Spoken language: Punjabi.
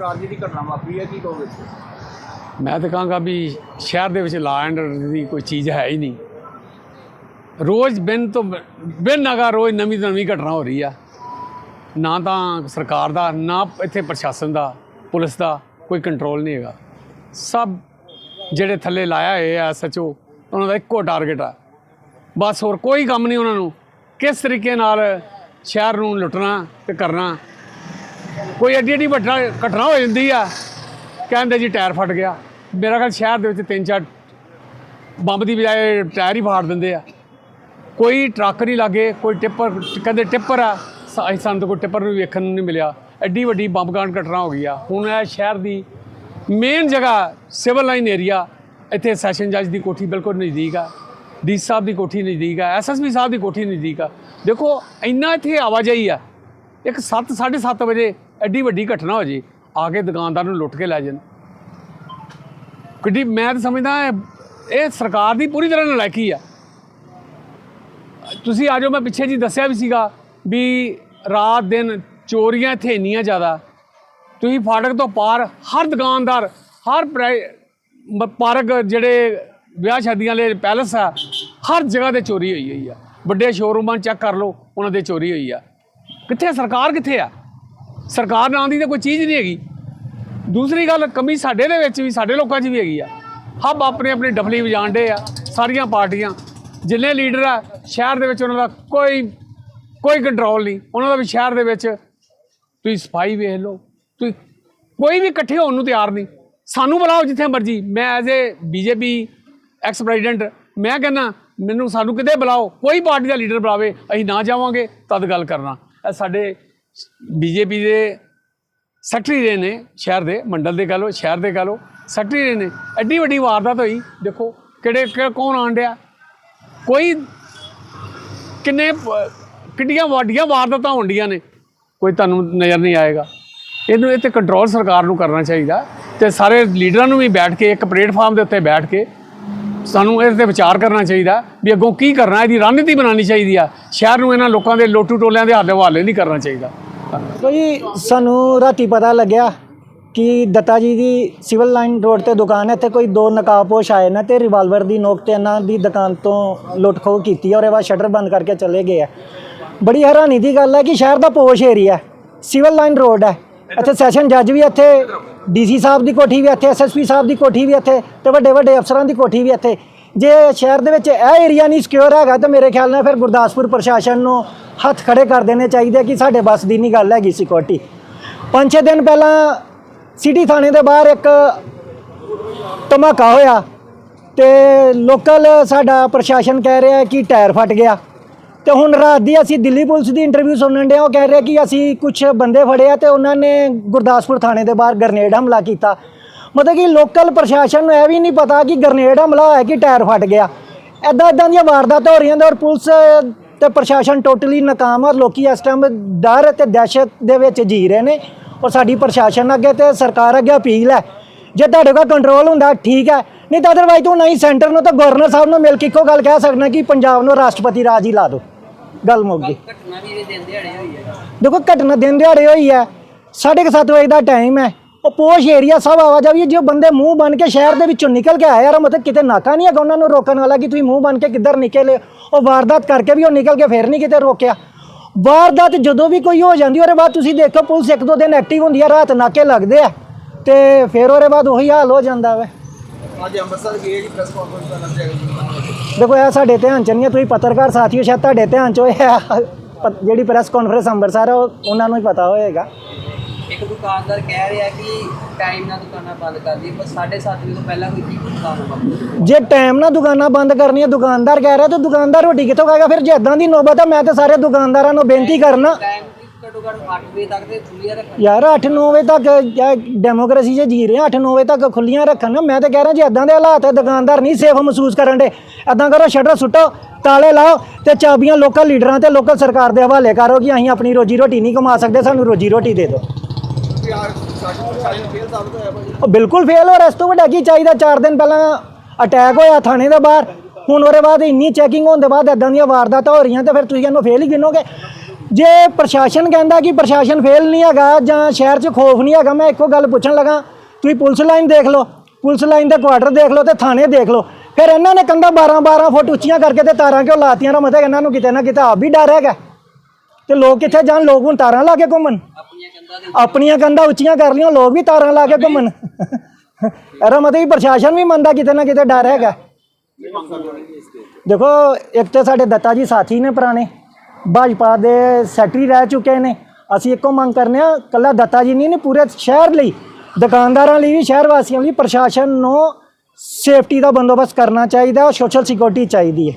ਰਾਜੀ ਦੀ ਘਟਨਾ ਵਾਪਰੀ ਹੈ, ਕੀ ਕਹੋਗੇ ਮੈਂ ਤਾਂ ਕਹਾਂਗਾ ਵੀ ਸ਼ਹਿਰ ਦੇ ਵਿੱਚ ਲਾ ਐਂਡ ਦੀ ਕੋਈ ਚੀਜ਼ ਹੈ ਹੀ ਨਹੀਂ। ਰੋਜ਼ ਬਿਨ ਤੋਂ ਬਿਨ ਨਗਾ ਰੋਜ਼ ਨਵੀਂ ਤੋਂ ਨਵੀਂ ਘਟਨਾ ਹੋ ਰਹੀ ਆ। ਨਾ ਤਾਂ ਸਰਕਾਰ ਦਾ, ਨਾ ਇੱਥੇ ਪ੍ਰਸ਼ਾਸਨ ਦਾ, ਪੁਲਿਸ ਦਾ ਕੋਈ ਕੰਟਰੋਲ ਨਹੀਂ ਹੈਗਾ। ਸਭ ਜਿਹੜੇ ਥੱਲੇ ਲਾਇਆ ਹੋਏ ਆ ਸੱਚੋ ਉਹਨਾਂ ਦਾ ਇੱਕੋ ਟਾਰਗੇਟ ਆ। ਬਸ ਹੋਰ ਕੋਈ ਕੰਮ ਨਹੀਂ ਉਹਨਾਂ ਨੂੰ। ਕਿਸ ਤਰੀਕੇ ਨਾਲ ਸ਼ਹਿਰ ਨੂੰ ਲੁੱਟਣਾ ਤੇ ਕਰਨਾ ਕੋਈ ਐਡੀ ਐਡੀ ਵੱਡਾ ਘਟਨਾ ਹੋ ਜਾਂਦੀ ਆ, ਕਹਿੰਦੇ ਜੀ ਟਾਇਰ ਫਟ ਗਿਆ। ਮੇਰਾ ਖਿਆਲ ਸ਼ਹਿਰ ਦੇ ਵਿੱਚ ਤਿੰਨ ਚਾਰ ਬੰਬ ਦੀ ਬਜਾਏ ਟਾਇਰ ਹੀ ਫਾੜ ਦਿੰਦੇ ਆ। ਕੋਈ ਟਰੱਕ ਨਹੀਂ ਲੱਗੇ, ਕੋਈ ਟਿੱਪਰ, ਕਹਿੰਦੇ ਟਿੱਪਰ ਆ ਅਸੀਂ ਸਾਨੂੰ ਕੋਈ ਟਿੱਪਰ ਵੀ ਵੇਖਣ ਨੂੰ ਨਹੀਂ ਮਿਲਿਆ। ਐਡੀ ਵੱਡੀ ਬੰਬ ਕਾਂਡ ਘਟਨਾ ਹੋ ਗਈ ਆ। ਹੁਣ ਇਹ ਸ਼ਹਿਰ ਦੀ ਮੇਨ ਜਗ੍ਹਾ ਸਿਵਲ ਲਾਈਨ ਏਰੀਆ ਇੱਥੇ ਸੈਸ਼ਨ ਜੱਜ ਦੀ ਕੋਠੀ ਬਿਲਕੁਲ ਨਜ਼ਦੀਕ ਆ। ਡੀ ਸਾਹਿਬ ਦੀ ਕੋਠੀ ਨਜ਼ਦੀਕ ਆ ਐਸਐਸਪੀ ਸਾਹਿਬ ਦੀ ਕੋਠੀ ਨਜ਼ਦੀਕ ਆ। ਦੇਖੋ, ਇੰਨਾ ਇੱਥੇ ਆਵਾਜਾਈ ਆ। ਇੱਕ 7 7:30 ਵਜੇ ਐਡੀ ਵੱਡੀ ਘਟਨਾ ਹੋ ਜੇ, ਆ ਕੇ ਦੁਕਾਨਦਾਰ ਨੂੰ ਲੁੱਟ ਕੇ ਲੈ ਜਾਣ। ਕਿੱਡੀ, ਮੈਂ ਤਾਂ ਸਮਝਦਾ ਇਹ- ਸਰਕਾਰ ਦੀ ਪੂਰੀ ਤਰ੍ਹਾਂ ਨਲਾਇਕੀ ਆ। ਤੁਸੀਂ ਆਜੋ ਮੈਂ ਪਿੱਛੇ ਜੀ ਦੱਸਿਆ ਵੀ ਸੀਗਾ ਵੀ ਰਾਤ ਦਿਨ ਚੋਰੀਆਂ ਇੱਥੇ ਇੰਨੀਆਂ ਜ਼ਿਆਦਾ। ਤੁਸੀਂ ਫਾਟਕ ਤੋਂ ਪਾਰ ਹਰ ਦੁਕਾਨਦਾਰ, ਹਰ ਪ੍ਰਾਈ- ਪਾਰਕ ਜਿਹੜੇ ਵਿਆਹ ਸ਼ਾਦੀਆਂ ਵਾਲੇ ਪੈਲਸ ਆ, ਹਰ ਜਗ੍ਹਾ ਤੇ ਚੋਰੀ ਹੋਈ ਹੋਈ ਆ। ਵੱਡੇ ਸ਼ੋਰੂਮਾਂ ਚੈੱਕ ਕਰ ਲਓ, ਉਹਨਾਂ ਦੇ ਚੋਰੀ ਹੋਈ ਆ। ਕਿੱਥੇ ਸਰਕਾਰ ਕਿੱਥੇ ਆ? ਸਰਕਾਰ ਨਾਂ ਦੀ ਤਾਂ ਕੋਈ ਚੀਜ਼ ਨਹੀਂ ਹੈਗੀ। ਦੂਸਰੀ ਗੱਲ, ਕਮੀ ਸਾਡੇ ਦੇ ਵਿੱਚ ਵੀ, ਸਾਡੇ ਲੋਕਾਂ 'ਚ ਵੀ ਹੈਗੀ ਆ। ਹੱਬ ਆਪਣੇ ਆਪਣੇ ਡਫਲੀ ਵਜਾਣਦੇ ਆ, ਸਾਰੀਆਂ ਪਾਰਟੀਆਂ। ਜਿੰਨੇ ਲੀਡਰ ਆ, ਸ਼ਹਿਰ ਦੇ ਵਿੱਚ ਉਹਨਾਂ ਦਾ ਕੋਈ ਕੋਈ ਕੰਟਰੋਲ ਨਹੀਂ। ਉਹਨਾਂ ਦਾ ਵੀ ਸ਼ਹਿਰ ਦੇ ਵਿੱਚ ਤੁਸੀਂ ਸਫ਼ਾਈ ਵੇਖ ਲਓ, ਤੁਸੀਂ ਕੋਈ ਵੀ ਇਕੱਠੇ ਹੋਣ ਨੂੰ ਤਿਆਰ ਨਹੀਂ। ਸਾਨੂੰ ਬੁਲਾਓ ਜਿੱਥੇ ਮਰਜ਼ੀ। ਮੈਂ as a BJP ex president ਮੈਂ ਕਹਿੰਦਾ, ਮੈਨੂੰ ਸਾਨੂੰ ਕਿਤੇ ਬੁਲਾਓ। ਕੋਈ ਪਾਰਟੀ ਦਾ ਲੀਡਰ ਬੁਲਾਵੇ, ਅਸੀਂ ਨਾ ਜਾਵਾਂਗੇ, ਤਦ ਗੱਲ ਕਰਨਾ। ਸਾਡੇ ਬੀਜੇਪੀ ਦੇ ਸੈਕਟਰੀ ਰਹੇ ਨੇ ਸ਼ਹਿਰ ਦੇ, ਮੰਡਲ ਦੇ ਕਹ ਲਓ, ਸ਼ਹਿਰ ਦੇ ਕਹ ਲਓ, ਸੈਕਟਰੀ ਰਹੇ ਨੇ। ਐਡੀ ਵੱਡੀ ਵਾਰਦਾਤ ਹੋਈ, ਦੇਖੋ ਕਿਹੜੇ ਕਿ- ਕੌਣ ਆਣ ਡਿਆ? ਕੋਈ ਕਿੰਨੇ ਕਿੱਡੀਆਂ ਵੱਡੀਆਂ ਵਾਰਦਾਤਾਂ ਹੁੰਦੀਆਂ ਨੇ, ਕੋਈ ਤੁਹਾਨੂੰ ਨਜ਼ਰ ਨਹੀਂ ਆਏਗਾ। ਇਹਨੂੰ ਇਹ ਤੇ ਕੰਟਰੋਲ ਸਰਕਾਰ ਨੂੰ ਕਰਨਾ ਚਾਹੀਦਾ ਤੇ ਸਾਰੇ ਲੀਡਰਾਂ ਨੂੰ ਵੀ ਬੈਠ ਕੇ, ਇੱਕ ਪਲੇਟਫਾਰਮ ਦੇ ਉੱਤੇ ਬੈਠ ਕੇ ਸਾਨੂੰ ਇਸ ਤੇ ਵਿਚਾਰ ਕਰਨਾ ਚਾਹੀਦਾ ਵੀ ਅੱਗੋਂ ਕੀ ਕਰਨਾ, ਇਹਦੀ ਰਣਨੀਤੀ ਬਣਾਉਣੀ ਚਾਹੀਦੀ ਆ। ਸ਼ਹਿਰ ਨੂੰ ਇਹਨਾਂ ਲੋਕਾਂ ਦੇ ਲੋਟੂ ਟੋਲਿਆਂ ਦੇ ਹੱਥ ਹਵਾਲੇ ਨਹੀਂ ਕਰਨਾ ਚਾਹੀਦਾ। ਕੋਈ ਸਾਨੂੰ ਰਾਤੀ ਪਤਾ ਲੱਗਿਆ ਕਿ ਦੱਤਾ ਜੀ ਦੀ ਸਿਵਲ ਲਾਈਨ ਰੋਡ ਤੇ ਦੁਕਾਨ ਹੈ, ਇੱਥੇ ਕੋਈ ਦੋ ਨਕਾਬਪੋਸ਼ ਆਏ ਨੇ ਤੇ ਰਿਵਾਲਵਰ ਦੀ ਨੋਕ ਤੇ ਇਹਨਾਂ ਦੀ ਦੁਕਾਨ ਤੋਂ ਲੁੱਟ ਖੋਹ ਕੀਤੀ ਔਰ ਇਹ ਬਾਅਦ ਸ਼ਟਰ ਬੰਦ ਕਰਕੇ ਚਲੇ ਗਏ ਆ। ਬੜੀ ਹੈਰਾਨੀ ਦੀ ਗੱਲ ਹੈ ਕਿ ਸ਼ਹਿਰ ਦਾ posh area civil line road ਹੈ। ਇੱਥੇ ਸੈਸ਼ਨ ਜੱਜ ਵੀ ਇੱਥੇ ਡੀਸੀ ਸਾਹਿਬ ਦੀ ਕੋਠੀ ਵੀ ਇੱਥੇ ਐਸਐਸਪੀ ਸਾਹਿਬ ਦੀ ਕੋਠੀ ਵੀ ਇੱਥੇ ਤੇ ਵੱਡੇ ਵੱਡੇ ਅਫਸਰਾਂ ਦੀ ਕੋਠੀ ਵੀ ਇੱਥੇ। ਜੇ ਸ਼ਹਿਰ ਦੇ ਵਿੱਚ ਇਹ ਏਰੀਆ ਨਹੀਂ ਸਿਕਿਉਰ ਹੈਗਾ ਤਾਂ ਮੇਰੇ ਖਿਆਲ ਨਾਲ ਫਿਰ ਗੁਰਦਾਸਪੁਰ ਪ੍ਰਸ਼ਾਸਨ ਨੂੰ ਹੱਥ ਖੜੇ ਕਰ ਦੇਣੇ ਚਾਹੀਦੇ ਕਿ ਸਾਡੇ ਬਸ ਦੀ ਨਹੀਂ ਗੱਲ ਹੈਗੀ ਸਿਕਿਉਰਿਟੀ ਪੰਜ ਛੇ ਦਿਨ ਪਹਿਲਾਂ ਸਿਟੀ ਥਾਣੇ ਦੇ ਬਾਹਰ ਇੱਕ ਧਮਾਕਾ ਹੋਇਆ ਤੇ ਲੋਕਲ ਸਾਡਾ ਪ੍ਰਸ਼ਾਸਨ ਕਹਿ ਰਿਹਾ ਕਿ ਟਾਇਰ ਫਟ ਗਿਆ। ਤੇ ਹੁਣ ਰਾਤ ਦੀ ਅਸੀਂ ਦਿੱਲੀ ਪੁਲਿਸ ਦੀ ਇੰਟਰਵਿਊ ਸੁਣਨ ਡਿਆ, ਉਹ ਕਹਿ ਰਹੇ ਕਿ ਅਸੀਂ ਕੁਝ ਬੰਦੇ ਫੜੇ ਆ ਤੇ ਉਹਨਾਂ ਨੇ ਗੁਰਦਾਸਪੁਰ ਥਾਣੇ ਦੇ ਬਾਹਰ ਗ੍ਰਨੇਡ ਹਮਲਾ ਕੀਤਾ। ਮਤਲਬ ਕਿ ਲੋਕਲ ਪ੍ਰਸ਼ਾਸਨ ਨੂੰ ਇਹ ਵੀ ਨਹੀਂ ਪਤਾ ਕਿ ਗ੍ਰਨੇਡ ਹਮਲਾ ਹੋਇਆ ਕਿ ਟਾਇਰ ਫਟ ਗਿਆ। ਐਦਾਂ ਐਦਾਂ ਦੀਆਂ ਵਾਰਦਾਤਾਂ ਹੋ ਰਹੀਆਂ ਨੇ ਔਰ ਪੁਲਿਸ ਤੇ ਪ੍ਰਸ਼ਾਸਨ ਟੋਟਲੀ ਨਾਕਾਮ ਔਰ ਲੋਕੀ ਇਸ ਟਾਈਮ ਡਰ ਤੇ ਦਹਿਸ਼ਤ ਦੇ ਵਿੱਚ ਜੀ ਰਹੇ ਨੇ ਔਰ ਸਾਡੀ ਪ੍ਰਸ਼ਾਸਨ ਅੱਗੇ ਤੇ ਸਰਕਾਰ ਅੱਗੇ ਅਪੀਲ ਹੈ ਜੇ ਤੁਹਾਡੇ ਕੋਲ ਕੰਟਰੋਲ ਹੁੰਦਾ, ਠੀਕ ਹੈ। ਨਹੀਂ ਤਾਂ ਅਦਰਵਾਈਜ਼ ਤੂੰ ਨਹੀਂ ਸੈਂਟਰ ਨੂੰ ਤਾਂ ਗਵਰਨਰ ਸਾਹਿਬ ਨੂੰ ਮਿਲ ਕੇ ਇੱਕੋ ਗੱਲ ਕਹਿ ਸਕਦਾ ਕਿ ਪੰਜਾਬ ਨੂੰ ਰਾਸ਼ਟਰਪਤੀ ਰਾਜ ਹੀ ਲਾ ਦਿਓ। ਗੱਲ ਮੁੱਕ ਗਈ। ਘਟਨਾ ਵੀ ਦਿਨ ਦਿਹਾੜੇ ਹੋਈ ਹੈ। ਦੇਖੋ ਘਟਨਾ ਦਿਨ ਦਿਹਾੜੇ ਹੋਈ ਹੈ 7:30 ਵਜੇ ਦਾ ਟਾਈਮ ਹੈ। ਉਹ ਪੋਸ਼ ਏਰੀਆ ਸਭ ਆਵਾਜਾਈ ਜੋ ਬੰਦੇ ਮੂੰਹ ਬਨ ਕੇ ਸ਼ਹਿਰ ਦੇ ਵਿੱਚੋਂ ਨਿਕਲ ਕੇ ਆਏ ਯਾਰ ਮਤਲਬ ਕਿਤੇ ਨਾਕਾ ਨਹੀਂ ਹੈਗਾ ਉਹਨਾਂ ਨੂੰ ਰੋਕਣ ਵਾਲਾ ਕਿ ਤੁਸੀਂ ਮੂੰਹ ਬਨ ਕੇ ਕਿੱਧਰ ਨਿਕਲੇ ਉਹ ਵਾਰਦਾਤ ਕਰਕੇ ਵੀ ਉਹ ਨਿਕਲ ਕੇ ਫੇਰ ਨਹੀਂ ਕਿਤੇ ਰੋਕਿਆ। ਵਾਰਦਾਤ ਜਦੋਂ ਵੀ ਕੋਈ ਹੋ ਜਾਂਦੀ, ਉਹਦੇ ਬਾਅਦ ਤੁਸੀਂ ਦੇਖੋ, ਪੁਲਿਸ ਇੱਕ ਦੋ ਦਿਨ ਐਕਟਿਵ ਹੁੰਦੀ ਹੈ, ਰਾਤ ਨਾਕੇ ਲੱਗਦੇ ਆ। ਤੇ ਫਿਰ ਉਹਦੇ ਬਾਅਦ ਉਹੀ ਹਾਲ ਹੋ ਜਾਂਦਾ ਵਾ। ਅੱਜ ਅੰਮ੍ਰਿਤਸਰ ਗਏ ਜੀ ਪ੍ਰੈਸ ਕਾਨਫਰੰਸ ਕਰਨ ਜਾਏਗਾ ਦੇਖੋ ਇਹ ਸਾਡੇ ਧਿਆਨ ਚ ਨਹੀਂ ਹੈ ਤੁਸੀਂ ਪੱਤਰਕਾਰ ਸਾਥੀਓ ਸ਼ਾਇਦ ਤੁਹਾਡੇ ਧਿਆਨ ਚ ਹੋਇਆ ਜਿਹੜੀ ਪ੍ਰੈਸ ਕਾਨਫਰੰਸ ਅੰਮ੍ਰਿਤਸਰ ਹੈ ਉਹ ਉਹਨਾਂ ਨੂੰ ਹੀ ਪਤਾ ਹੋਏਗਾ। ਇੱਕ ਦੁਕਾਨਦਾਰ ਕਹਿ ਰਿਹਾ ਕਿ ਟਾਈਮ ਨਾਲ ਦੁਕਾਨਾਂ ਬੰਦ ਕਰ ਦੀ ਪਰ 7:30 ਵਜੇ ਤੋਂ ਪਹਿਲਾਂ ਕੋਈ ਕੀ ਦੁਕਾਨ ਬੰਦ ਜੇ ਟਾਈਮ ਨਾਲ ਦੁਕਾਨਾਂ ਬੰਦ ਕਰਨੀਆਂ ਦੁਕਾਨਦਾਰ ਕਹਿ ਰਿਹਾ ਤਾਂ ਦੁਕਾਨਦਾਰ ਰੋਟੀ ਕਿੱਥੋਂ ਖਾਏਗਾ? ਫਿਰ ਜੇ ਇਦਾਂ ਦੀ ਨੌਬਤ ਆ ਮੈਂ ਤਾਂ ਸਾਰੇ ਦੁਕਾਨਦਾਰਾਂ ਨੂੰ ਬੇਨਤੀ ਕਰਨਾ। ਘੱਟੋ ਘੱਟ 8 ਵਜੇ ਤੱਕ ਤੇ ਖੁੱਲੀਆਂ ਰੱਖਣ। ਯਾਰ 8-9 ਵਜੇ ਤੱਕ ਡੈਮੋਕ੍ਰੇਸੀ 'ਚ ਜੀ ਰਹੇ ਹਾਂ 8-9 ਵਜੇ ਤੱਕ ਖੁੱਲੀਆਂ ਰੱਖਣ। ਨਾ ਮੈਂ ਤਾਂ ਕਹਿ ਰਿਹਾ ਜੇ ਇਦਾਂ ਦੇ ਹਾਲਾਤ ਹੈ ਦੁਕਾਨਦਾਰ ਨਹੀਂ ਸੇਫ ਮਹਿਸੂਸ ਕਰਨ ਦੇ। ਇਦਾਂ ਕਰੋ ਸ਼ਟਰ ਸੁੱਟੋ ਤਾਲੇ ਲਾਓ ਤੇ ਚਾਬੀਆਂ ਲੋਕਲ ਲੀਡਰਾਂ ਤੇ ਲੋਕਲ ਸਰਕਾਰ ਦੇ ਹਵਾਲੇ ਕਰੋ ਕਿ ਅਸੀਂ ਆਪਣੀ ਰੋਜੀ ਰੋਟੀ ਨਹੀਂ ਕਮਾ ਸਕਦੇ ਸਾਨੂੰ ਰੋਜੀ ਰੋਟੀ ਦੇ ਦਿਓ। ਉਹ ਬਿਲਕੁਲ ਫੇਲ ਹੋ ਇਸ ਤੋਂ ਵੱਡਾ ਕੀ ਚਾਹੀਦਾ? 4 ਦਿਨ ਪਹਿਲਾਂ ਅਟੈਕ ਹੋਇਆ ਥਾਣੇ ਦੇ ਬਾਹਰ। ਹੁਣ ਉਹਦੇ ਬਾਅਦ ਇੰਨੀ ਚੈਕਿੰਗ ਹੋਣ ਦੇ ਬਾਅਦ ਇਦਾਂ ਦੀਆਂ ਵਾਰਦਾਤਾਂ ਹੋ ਰਹੀਆਂ ਤੇ ਫਿਰ ਤੁਸੀਂ ਇਹਨੂੰ ਫੇਲ ਹੀ ਗਿਣੋਗੇ। ਜੇ ਪ੍ਰਸ਼ਾਸਨ ਕਹਿੰਦਾ ਕਿ ਪ੍ਰਸ਼ਾਸਨ ਫੇਲ ਨਹੀਂ ਹੈਗਾ ਜਾਂ ਸ਼ਹਿਰ 'ਚ ਖੋਫ ਨਹੀਂ ਹੈਗਾ, ਮੈਂ ਇੱਕੋ ਗੱਲ ਪੁੱਛਣ ਲੱਗਾ, ਤੁਸੀਂ ਪੁਲਿਸ ਲਾਈਨ ਦੇਖ ਲਓ, ਪੁਲਿਸ ਲਾਈਨ ਦੇ ਕੁਆਟਰ ਦੇਖ ਲਓ ਤੇ ਥਾਣੇ ਦੇਖ ਲਓ। ਫਿਰ ਇਹਨਾਂ ਨੇ ਕੰਧਾਂ 12 12 ਫੁੱਟ ਉੱਚੀਆਂ ਕਰਕੇ ਤੇ ਤਾਰਾਂ ਕਿਉਂ ਲਾਤੀਆਂ? ਨਾ ਮਤਲਬ ਇਹਨਾਂ ਨੂੰ ਕਿਤੇ ਨਾ ਕਿਤੇ ਆਪ ਵੀ ਡਰ ਹੈਗਾ। ਤੇ ਲੋਕ ਕਿੱਥੇ ਜਾਣ? ਲੋਕ ਹੁਣ ਤਾਰਾਂ ਲਾ ਕੇ ਘੁੰਮਣ। ਆਪਣੀਆਂ ਕੰਧਾਂ ਉੱਚੀਆਂ ਕਰ ਲਈਆਂ, ਲੋਕ ਵੀ ਤਾਰਾਂ ਲਾ ਕੇ ਘੁੰਮਣ। ਇਹਦਾ ਮਤਲਬ ਵੀ ਪ੍ਰਸ਼ਾਸਨ ਵੀ ਮੰਨਦਾ ਕਿਤੇ ਨਾ ਕਿਤੇ ਡਰ ਹੈਗਾ। ਦੇਖੋ, ਇੱਕ ਤੇ ਸਾਡੇ ਦੱਤਾ ਜੀ ਸਾਥੀ ਨੇ ਪੁਰਾਣੇ। ਭਾਜਪਾ ਦੇ ਸੈਕਟਰੀ ਰਹਿ ਚੁੱਕੇ ਨੇ। ਅਸੀਂ ਇੱਕੋ ਮੰਗ ਕਰਨੇ ਆ, ਕੱਲਾ ਦੱਤਾ ਜੀ ਨਹੀਂ ਨੇ ਪੂਰੇ ਸ਼ਹਿਰ ਲਈ, ਦੁਕਾਨਦਾਰਾਂ ਲਈ ਵੀ, ਸ਼ਹਿਰ ਵਾਸੀਆਂ ਲਈ ਪ੍ਰਸ਼ਾਸਨ ਨੂੰ ਸੇਫਟੀ ਦਾ ਬੰਦੋਬਸਤ ਕਰਨਾ ਚਾਹੀਦਾ ਔਰ ਸੋਸ਼ਲ ਸਿਕਿਉਰਿਟੀ ਚਾਹੀਦੀ ਹੈ।